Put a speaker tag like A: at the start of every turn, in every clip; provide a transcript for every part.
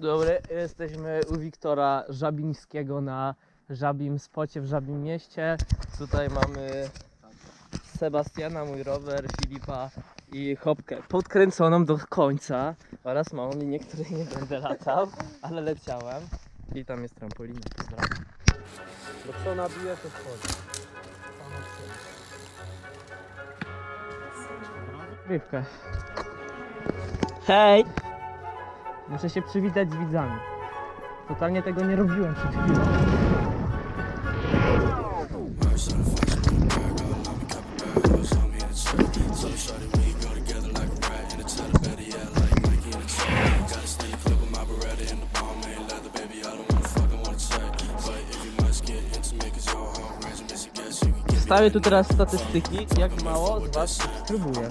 A: Dobry, jesteśmy u Wiktora Żabińskiego na Żabim Spocie w Żabim Mieście. Tutaj mamy Sebastiana, mój rower, Filipa i Hopkę podkręconą do końca oraz małą linię, której nie będę latał, ale leciałem. I tam jest trampolina, pozdrawiam.
B: Bo co nabije, to wchodzi.
A: Rybkę. Hej! Muszę się przywitać z widzami. Totalnie tego nie robiłem przed chwilą. Wstawię tu teraz statystyki, jak mało z Was subskrybuje.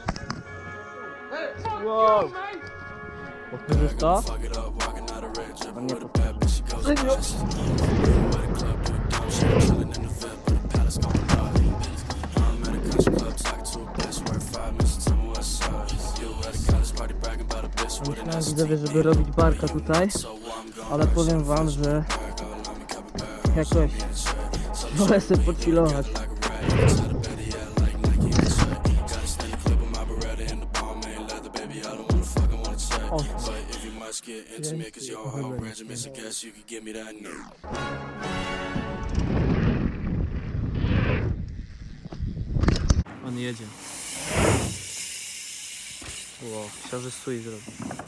A: nie powtórzy. Myślałem widzowie, żeby robić barka tutaj, ale powiem wam, że jakoś wolę sobie podchillować. O, on jedzie. Ło, chciał, że stój zrobić.